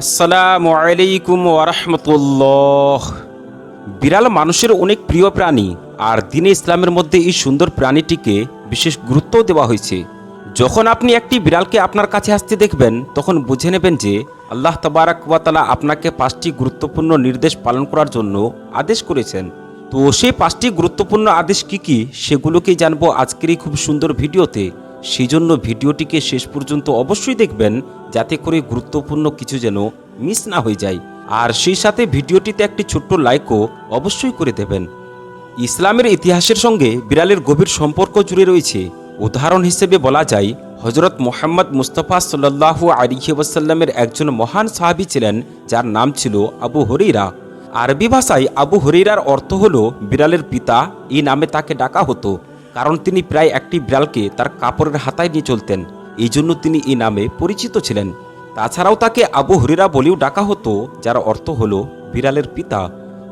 আসসালামু আলাইকুম ওরহমতুল্লাহ বিড়াল মানুষের অনেক প্রিয় প্রাণী, আর দিনে ইসলামের মধ্যে এই সুন্দর প্রাণীটিকে বিশেষ গুরুত্ব দেওয়া হয়েছে। যখন আপনি একটি বিড়ালকে আপনার কাছে আসতে দেখবেন, তখন বুঝে নেবেন যে আল্লাহ তবারাকালা আপনাকে পাঁচটি গুরুত্বপূর্ণ নির্দেশ পালন করার জন্য আদেশ করেছেন। তো সেই পাঁচটি গুরুত্বপূর্ণ আদেশ কি কি সেগুলোকেই জানব আজকের এই খুব সুন্দর ভিডিওতে। সেই জন্য ভিডিওটিকে শেষ পর্যন্ত অবশ্যই দেখবেন, যাতে করে গুরুত্বপূর্ণ কিছু যেন মিস না হয়ে যায়। আর সেই সাথে ভিডিওটিতে একটি ছোট্ট লাইকও অবশ্যই করে দেবেন। ইসলামের ইতিহাসের সঙ্গে বিড়ালের গভীর সম্পর্ক জুড়ে রয়েছে। উদাহরণ হিসেবে বলা যায় হজরত মোহাম্মদ মুস্তফা সাল্লাহু আলিহি ওয়াসাল্লামের একজন মহান সাহাবী ছিলেন, যার নাম ছিল আবু হরিরা আরবি ভাষায় আবু হরিরার অর্থ হল বিড়ালের পিতা। এই নামে তাকে ডাকা হতো, কারণ তিনি প্রায় একটি বিড়ালকে তার কাপড়ের হাতায় নিয়ে চলতেন। এই জন্য তিনি এই নামে পরিচিত ছিলেন। তাছাড়াও তাকে আবু হরিরা বলেও ডাকা হতো, যার অর্থ হল বিড়ালের পিতা।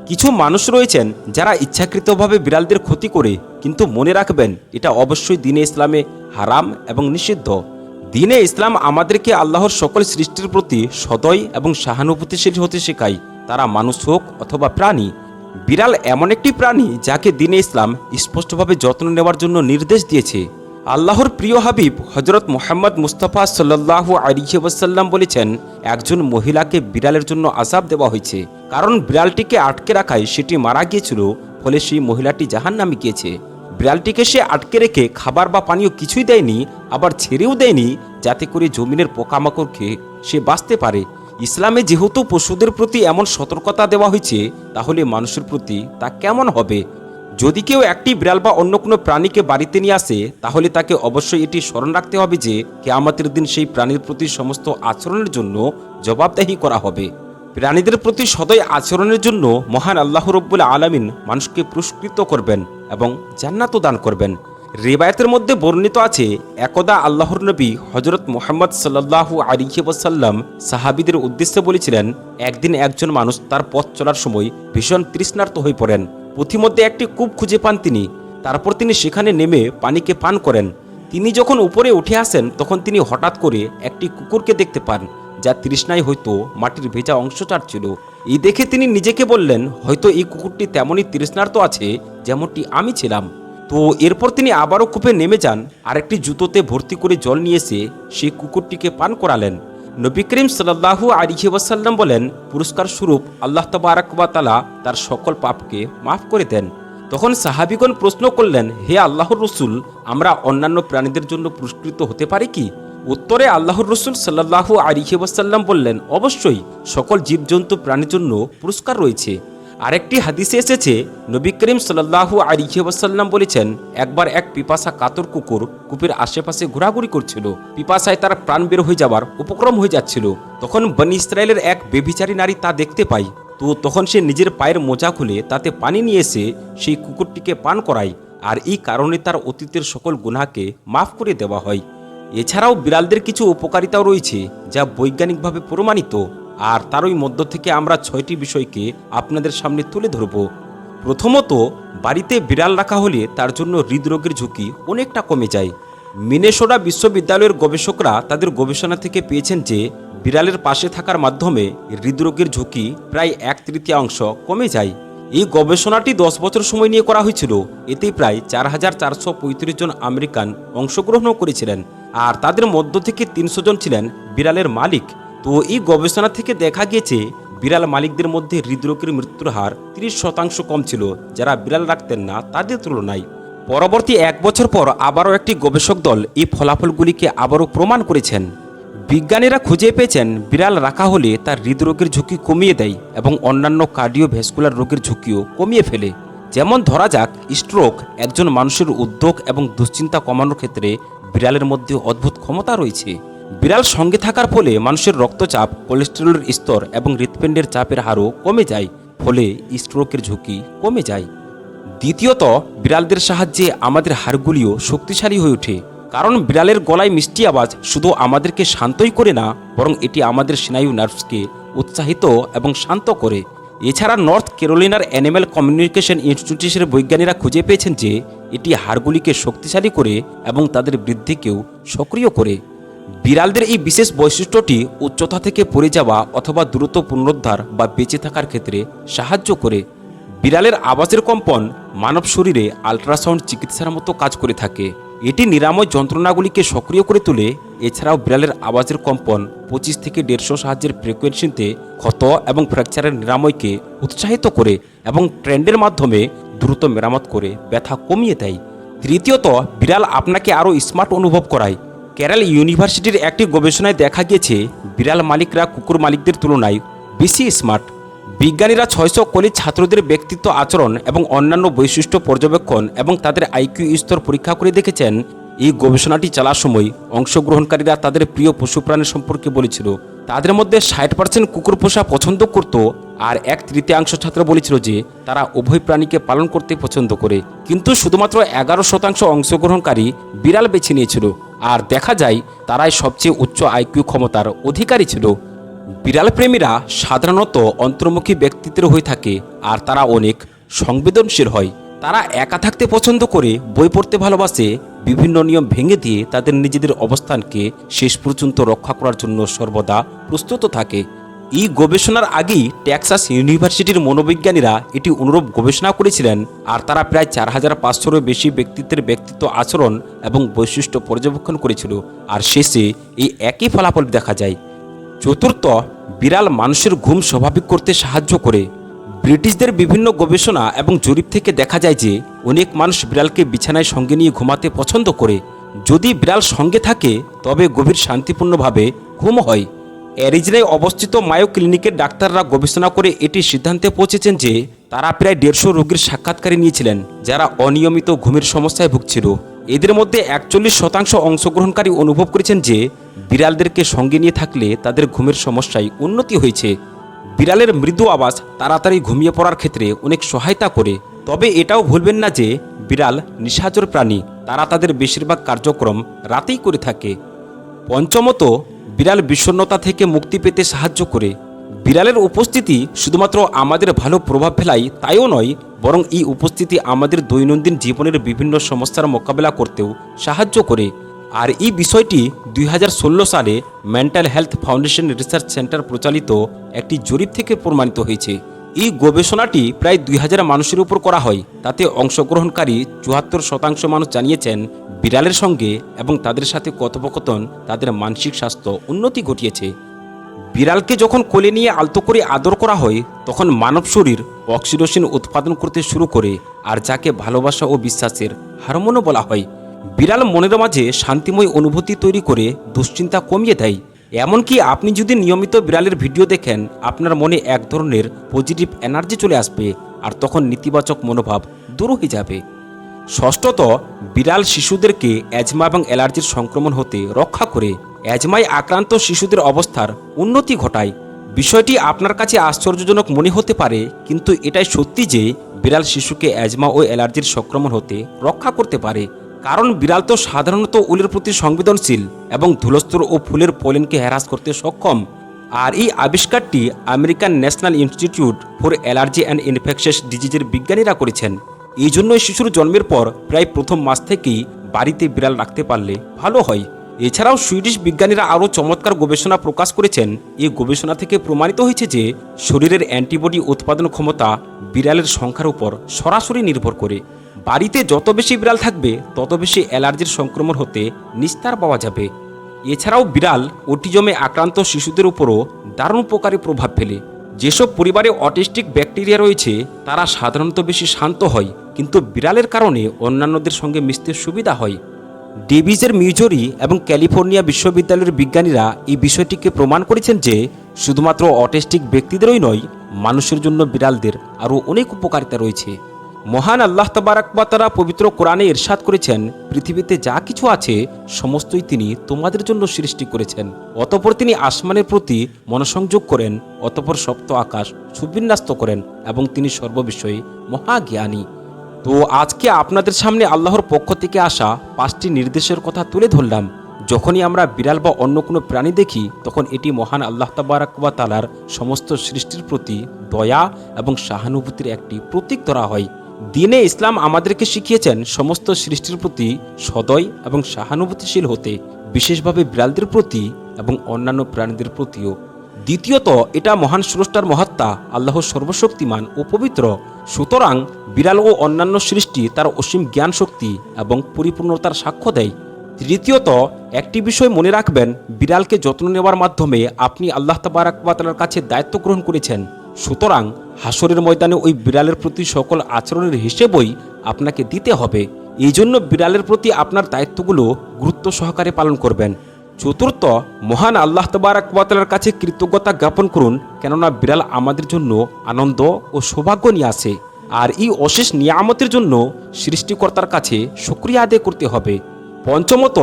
কিছু মানুষ রয়েছেন যারা ইচ্ছাকৃতভাবে বিড়ালদের ক্ষতি করে, কিন্তু মনে রাখবেন, এটা অবশ্যই দিনে ইসলামে হারাম এবং নিষিদ্ধ। দিনে ইসলাম আমাদেরকে আল্লাহর সকল সৃষ্টির প্রতি সদয় এবং সহানুভূতিশীল হতে শেখায়। তারা মানুষ হোক অথবা প্রাণী, বিড়াল এমন একটি প্রাণী যাকে দিনে ইসলাম স্পষ্টভাবে যত্ন নেওয়ার জন্য নির্দেশ দিয়েছে। আল্লাহর প্রিয় হাবিব হজরত মোহাম্মদ মুস্তফা সাল্লাহ আলিহাসাল্লাম বলেছেন, একজন মহিলাকে বিড়ালের জন্য আজাব দেওয়া হয়েছে। কারণ বিড়ালটিকে আটকে রাখায় সেটি মারা গিয়েছিল, ফলে সেই মহিলাটি জাহান নামে গিয়েছে। বিড়ালটিকে সে আটকে রেখে খাবার বা পানীয় কিছুই দেয়নি, আবার ছেড়েও দেয়নি, যাতে করে জমিনের পোকামাকড় খেয়ে সে বাঁচতে পারে। ইসলামে যেহেতু পশুদের প্রতি এমন সতর্কতা দেওয়া হয়েছে, তাহলে মানুষের প্রতি তা কেমন হবে? যদি কেউ একটি বিড়াল বা অন্য কোনো প্রাণীকে বাড়িতে নিয়ে আসে, তাহলে তাকে অবশ্যই এটি স্মরণ রাখতে হবে যে, কেয়ামতের দিন সেই প্রাণীর প্রতি সমস্ত আচরণের জন্য জবাবদাহি করা হবে। প্রাণীদের প্রতি সদয় আচরণের জন্য মহান আল্লাহ রব্বুল আলামিন মানুষকে পুরস্কৃত করবেন এবং জান্নাতও দান করবেন। রেবায়তের মধ্যে বর্ণিত আছে, একদা আল্লাহর নবী হজরত মোহাম্মদ সাল্লাহু আলিহি ওসাল্লাম সাহাবিদের উদ্দেশ্যে বলেছিলেন, একদিন একজন মানুষ তার পথ চলার সময় ভীষণ তৃষ্ণার্ত হয়ে পড়েন। পথিমধ্যে একটি কূপ খুঁজে পান তিনি। তারপর তিনি সেখানে নেমে পানিকে পান করেন। তিনি যখন উপরে উঠে আসেন, তখন তিনি হঠাৎ করে একটি কুকুরকে দেখতে পান, যা তৃষ্ণায় হয়তো মাটির ভেজা অংশ চাটছিল এই দেখে তিনি নিজেকে বললেন, হয়তো এই কুকুরটি তেমনই তৃষ্ণার্ত আছে যেমনটি আমি ছিলাম। তো এরপর তিনি আবারও কূপে নেমে যান। আরেকটি জুতোতে ভর্তি করে জল নিয়ে এসে সেই কুকুরটিকে পান করালেন। নবী করিম সাল্লাহু আলিহি ওয়াসাল্লাম বলেন, পুরস্কার স্বরূপ আল্লাহ তবারাকবা তালা তার সকল পাপকে মাফ করে দেন। তখন সাহাবিগণ প্রশ্ন করলেন, হে আল্লাহর রসুল, আমরা অন্যান্য প্রাণীদের জন্য পুরস্কৃত হতে পারি কি? উত্তরে আল্লাহর রসুল সাল্লাহু আলিহি ওয়াসাল্লাম বললেন, অবশ্যই, সকল জীবজন্তু প্রাণীর জন্য পুরস্কার রয়েছে। আরেকটি হাদিসে এসেছে, নবী করিম সাল্লাহু আলিহি ওয়াসাল্লাম বলেছেন, একবার এক পিপাসা কাতর কুকুর কূপের আশেপাশে ঘোরাঘুরি করছিল। পিপাসায় তার প্রাণ বের হয়ে যাবার উপক্রম হয়ে যাচ্ছিল। তখন বনি ইসরায়েলের এক বেবিচারী নারী তা দেখতে পায়। তো তখন সে নিজের পায়ের মোজা খুলে তাতে পানি নিয়ে এসে সেই কুকুরটিকে পান করায়। আর এই কারণে তার অতীতের সকল গুনাহকে মাফ করে দেওয়া হয়। এছাড়াও বিড়ালদের কিছু উপকারিতাও রয়েছে, যা বৈজ্ঞানিকভাবে প্রমাণিত। আর তারই মধ্য থেকে আমরা ছয়টি বিষয়কে আপনাদের সামনে তুলে ধরব। প্রথমত, বাড়িতে বিড়াল রাখা হলে তার জন্য হৃদরোগের ঝুঁকি অনেকটা কমে যায়। মিনেসোডা বিশ্ববিদ্যালয়ের গবেষকরা তাদের গবেষণা থেকে পেয়েছেন যে, বিড়ালের পাশে থাকার মাধ্যমে হৃদরোগের ঝুঁকি প্রায় এক তৃতীয়াংশ কমে যায়। এই গবেষণাটি দশ বছর সময় নিয়ে করা হয়েছিল। এতে প্রায় চার হাজার চারশো পঁয়ত্রিশ জন আমেরিকান অংশগ্রহণও করেছিলেন। আর তাদের মধ্য থেকে তিনশো জন ছিলেন বিড়ালের মালিক। তো এই গবেষণা থেকে দেখা গিয়েছে, বিড়াল মালিকদের মধ্যে হৃদরোগের মৃত্যুর হার তিরিশ শতাংশ কম ছিল, যারা বিড়াল রাখতেন না তাদের তুলনায়। পরবর্তী এক বছর পর আবারও একটি গবেষক দল এই ফলাফলগুলিকে আবারও প্রমাণ করেছেন। বিজ্ঞানীরা খুঁজে পেয়েছেন, বিড়াল রাখা হলে তার হৃদরোগের ঝুঁকি কমিয়ে দেয় এবং অন্যান্য কার্ডিওভ্যাসকুলার রোগের ঝুঁকিও কমিয়ে ফেলে। যেমন ধরা যাক, স্ট্রোক একজন মানুষের উদ্যোগ এবং দুশ্চিন্তা কমানোর ক্ষেত্রে বিড়ালের মধ্যে অদ্ভুত ক্ষমতা রয়েছে। বিড়াল সঙ্গে থাকার ফলে মানুষের রক্তচাপ কোলেস্টেরলের স্তর এবং হৃৎপিণ্ডের চাপের হারও কমে যায়, ফলে স্ট্রোকের ঝুঁকি কমে যায়। দ্বিতীয়ত, বিড়ালদের সাহায্যে আমাদের হাড়গুলিও শক্তিশালী হয়ে ওঠে, কারণ বিড়ালের গলায় মিষ্টি আওয়াজ শুধু আমাদেরকে শান্তই করে না, বরং এটি আমাদের স্নায়ু নার্ভসকে উৎসাহিত এবং শান্ত করে। এছাড়া নর্থ ক্যারোলিনার অ্যানিম্যাল কমিউনিকেশন ইনস্টিটিউটের বৈজ্ঞানীরা খুঁজে পেয়েছেন যে, এটি হাড়গুলিকে শক্তিশালী করে এবং তাদের বৃদ্ধিকেও সক্রিয় করে। বিড়ালদের এই বিশেষ বৈশিষ্ট্যটি উচ্চতা থেকে পড়ে যাওয়া অথবা দ্রুত পুনরুদ্ধার বা বেঁচে থাকার ক্ষেত্রে সাহায্য করে। বিড়ালের আওয়াজের কম্পন মানব শরীরে আল্ট্রাসাউন্ড চিকিৎসার মতো কাজ করে থাকে। এটি নিরাময় যন্ত্রণাগুলিকে সক্রিয় করে তোলে। এছাড়াও বিড়ালের আওয়াজের কম্পন পঁচিশ থেকে দেড়শো সাহায্যের ফ্রিকোয়েন্সিতে ক্ষত এবং ফ্র্যাকচারের নিরাময়কে উৎসাহিত করে এবং ট্রেন্ডের মাধ্যমে দ্রুত মেরামত করে। ব্যথা কমিয়ে দেয়। তৃতীয়ত, বিড়াল আপনাকে আরও স্মার্ট অনুভব করায়। কেরাল ইউনিভার্সিটির একটি গবেষণায় দেখা গিয়েছে, বিড়াল মালিকরা কুকুর মালিকদের তুলনায় বেশি স্মার্ট বিজ্ঞানীরা ছয়শো কলেজ ছাত্রদের ব্যক্তিত্ব আচরণ এবং অন্যান্য বৈশিষ্ট্য পর্যবেক্ষণ এবং তাদের আইকিউ স্তর পরীক্ষা করে দেখেছেন। এই গবেষণাটি চালার সময় অংশগ্রহণকারীরা তাদের প্রিয় পশু প্রাণীর সম্পর্কে বলেছিল। তাদের মধ্যে ষাট পার্সেন্ট কুকুর পোষা পছন্দ করত আর এক তৃতীয়াংশ ছাত্র বলেছিল যে তারা উভয় প্রাণীকে পালন করতে পছন্দ করে। কিন্তু শুধুমাত্র এগারো শতাংশ অংশগ্রহণকারী বিড়াল বেছে নিয়েছিল। আর দেখা যায় তারাই সবচেয়ে উচ্চ আইকিউ ক্ষমতার অধিকারী ছিল। বিড়াল প্রেমীরা সাধারণত অন্তর্মুখী ব্যক্তিত্বের হয়ে থাকে আর তারা অনেক সংবেদনশীল হয়। তারা একা থাকতে পছন্দ করে, বই পড়তে ভালোবাসে, বিভিন্ন নিয়ম ভেঙে দিয়ে তাদের নিজেদের অবস্থানকে শেষ পর্যন্ত রক্ষা করার জন্য সর্বদা প্রস্তুত থাকে। এই গবেষণার আগেই টেক্সাস ইউনিভার্সিটির মনোবিজ্ঞানীরা এটি অনুরূপ গবেষণা করেছিলেন, আর তারা প্রায় চার হাজার পাঁচশোরও বেশি ব্যক্তিত্বের ব্যক্তিত্ব আচরণ এবং বৈশিষ্ট্য পর্যবেক্ষণ করেছিল, আর শেষে এই একই ফলাফল দেখা যায়। চতুর্থ, বিড়াল মানুষের ঘুম স্বাভাবিক করতে সাহায্য করে। ব্রিটিশদের বিভিন্ন গবেষণা এবং জরিপ থেকে দেখা যায় যে, অনেক মানুষ বিড়ালকে বিছানায় সঙ্গে নিয়ে ঘুমাতে পছন্দ করে। যদি বিড়াল সঙ্গে থাকে, তবে গভীর শান্তিপূর্ণভাবে ঘুম হয়। অ্যারিজনায় অবস্থিত মায়ো ক্লিনিকের ডাক্তাররা গবেষণা করে এটি সিদ্ধান্তে পৌঁছেছেন যে তারা প্রায় দেড়শো রোগীর সাক্ষাৎকারে নিয়েছিলেন, যারা অনিয়মিত ঘুমের সমস্যায় ভুগছিল। এদের মধ্যে একচল্লিশ শতাংশ অংশগ্রহণকারী অনুভব করেছেন যে বিড়ালদেরকে সঙ্গে নিয়ে থাকলে তাদের ঘুমের সমস্যায় উন্নতি হয়েছে। বিড়ালের মৃদু আওয়াজ তাড়াতাড়ি ঘুমিয়ে পড়ার ক্ষেত্রে অনেক সহায়তা করে। তবে এটাও ভুলবেন না যে বিড়াল নিশাচর প্রাণী, তারা তাদের বেশিরভাগ কার্যক্রম রাতেই করে থাকে। পঞ্চমত বিড়াল বিষণ্ণতা থেকে মুক্তি পেতে সাহায্য করে। বিড়ালের উপস্থিতি শুধুমাত্র আমাদের ভালো প্রভাব ফেলাই তাইও নয়, বরং এই উপস্থিতি আমাদের দৈনন্দিন জীবনের বিভিন্ন সমস্যার মোকাবেলা করতেও সাহায্য করে। আর এই বিষয়টি দুই হাজার ষোলো সালে mental health foundation research centre প্রচালিত একটি জরিপ থেকে প্রমাণিত হয়েছে। এই গবেষণাটি প্রায় দুই হাজার মানুষের উপর করা হয়, তাতে অংশগ্রহণকারী চুয়াত্তর শতাংশ মানুষ জানিয়েছেন বিড়ালের সঙ্গে এবং তাদের সাথে কথোপকথন, তাদের মানসিক স্বাস্থ্য উন্নতি ঘটিয়েছে। বিড়ালকে যখন কোলে নিয়ে আলতো করে আদর করা হয়, তখন মানব শরীর অক্সিডোসিন উৎপাদন করতে শুরু করে আর যাকে ভালোবাসা ও বিশ্বাসের হারমোনও বলা হয়। বিড়াল মনের মাঝে শান্তিময় অনুভূতি তৈরি করে দুশ্চিন্তা কমিয়ে দেয়। এমনকি আপনি যদি নিয়মিত বিড়ালের ভিডিও দেখেন, আপনার মনে এক ধরনের পজিটিভ এনার্জি চলে আসবে আর তখন নেতিবাচক মনোভাব দূর হয়ে যাবে। ষষ্ঠত বিড়াল শিশুদেরকে অ্যাজমা এবং অ্যালার্জির সংক্রমণ হতে রক্ষা করে অ্যাজমায় আক্রান্ত শিশুদের অবস্থার উন্নতি ঘটায়। বিষয়টি আপনার কাছে আশ্চর্যজনক মনে হতে পারে, কিন্তু এটাই সত্যি যে বিড়াল শিশুকে অ্যাজমা ও অ্যালার্জির সংক্রমণ হতে রক্ষা করতে পারে। কারণ বিড়াল তো সাধারণত উলের প্রতি সংবেদনশীল এবং ধুলস্তর ও ফুলের পোলেনকে হ্যারাস করতে সক্ষম। আর এই আবিষ্কারটি American National Institute for allergy and infectious ডিজিজের বিজ্ঞানীরা করেছেন। এই জন্যই শিশুর জন্মের পর প্রায় প্রথম মাস থেকেই বাড়িতে বিড়াল রাখতে পারলে ভালো হয়। এছাড়াও সুইডিশ বিজ্ঞানীরা আরও চমৎকার গবেষণা প্রকাশ করেছেন। এই গবেষণা থেকে প্রমাণিত হয়েছে যে শরীরের অ্যান্টিবডি উৎপাদন ক্ষমতা বিড়ালের সংখ্যার উপর সরাসরি নির্ভর করে। বাড়িতে যত বেশি বিড়াল থাকবে, তত বেশি অ্যালার্জির সংক্রমণ হতে নিস্তার পাওয়া যাবে। এছাড়াও বিড়াল অটিজমে আক্রান্ত শিশুদের উপরও দারুণ উপকারী প্রভাব ফেলে। যেসব পরিবারে অটিস্টিক ব্যাকটেরিয়া রয়েছে, তারা সাধারণত বেশি শান্ত হয়, কিন্তু বিড়ালের কারণে অন্যান্যদের সঙ্গে মিশতে সুবিধা হয়। ডেভিজের মিউজরি এবং ক্যালিফোর্নিয়া বিশ্ববিদ্যালয়ের বিজ্ঞানীরা এই বিষয়টিকে প্রমাণ করেছেন যে, শুধুমাত্র অটিস্টিক ব্যক্তিদেরই নয়, মানুষের জন্য বিড়ালদের আরও অনেক উপকারিতা রয়েছে। মহান আল্লাহ তাবারাকবাতারা পবিত্র কোরআনে ইরশাদ করেছেন, পৃথিবীতে যা কিছু আছে, সমস্তই তিনি তোমাদের জন্য সৃষ্টি করেছেন। অতপর তিনি আসমানের প্রতি মনোসংযোগ করেন, অতপর সপ্ত আকাশ সুবিন্যাস্ত করেন এবং তিনি সর্ববিষয়ে মহাজ্ঞানী। তো আজকে আপনাদের সামনে আল্লাহর পক্ষ থেকে আসা পাঁচটি নির্দেশের কথা তুলে ধরলাম। যখনই আমরা বিড়াল বা অন্য কোনো প্রাণী দেখি, তখন এটি মহান আল্লাহ তাবারাকবা তালার সমস্ত সৃষ্টির প্রতি দয়া এবং সহানুভূতির একটি প্রতীক ধরা হয়। দিনে ইসলাম আমাদেরকে শিখিয়েছেন সমস্ত সৃষ্টির প্রতি সদয় এবং সহানুভূতিশীল হতে, বিশেষভাবে বিড়ালদের প্রতি এবং অন্যান্য প্রাণীদের প্রতিও। দ্বিতীয়ত, এটা মহান স্রষ্টার মহাত্মা আল্লাহ সর্বশক্তিমান ও পবিত্র। সুতরাং, বিড়াল ও অন্যান্য সৃষ্টি তার অসীম জ্ঞান শক্তি এবং পরিপূর্ণতার সাক্ষ্য দেয়। তৃতীয়ত, একটি বিষয় মনে রাখবেন, বিড়ালকে যত্ন নেওয়ার মাধ্যমে আপনি আল্লাহ তাবারাকাতার কাছে দায়িত্ব গ্রহণ করেছেন। সুতরাং হাসরের ময়দানে ওই বিড়ালের প্রতি সকল আচরণের হিসেবই আপনাকে দিতে হবে। এই জন্য বিড়ালের প্রতি আপনার দায়িত্বগুলো গুরুত্ব সহকারে পালন করবেন। চতুর্থ, মহান আল্লাহ তবারাকাতার কাছে কৃতজ্ঞতা জ্ঞাপন করুন, কেননা বিড়াল আমাদের জন্য আনন্দ ও সৌভাগ্য নিয়ে আসে। আর এই অশেষ নিয়ামতের জন্য সৃষ্টিকর্তার কাছে শুক্রিয়া আদায় করতে হবে। পঞ্চমত,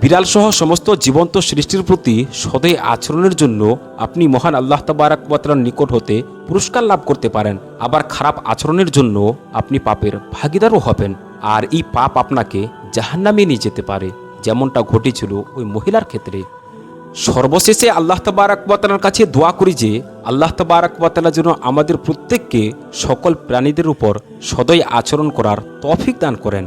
বিড়াল সহ সমস্ত জীবন্ত সৃষ্টির প্রতি সদয় আচরণের জন্য আপনি মহান আল্লাহ তবারাকাতার নিকট হতে পুরস্কার লাভ করতে পারেন। আবার খারাপ আচরণের জন্য আপনি পাপের ভাগিদারও হবেন। আর এই পাপ আপনাকে জাহান্নামে নিয়ে যেতে পারে, যেমনটা ঘটেছিল ওই মহিলার ক্ষেত্রে। সর্বশেষে আল্লাহ তবারাকাতার কাছে দোয়া করি যে, আল্লাহ তবারাকাতালা যেন আমাদের প্রত্যেককে সকল প্রাণীদের উপর সদয় আচরণ করার তফিক দান করেন।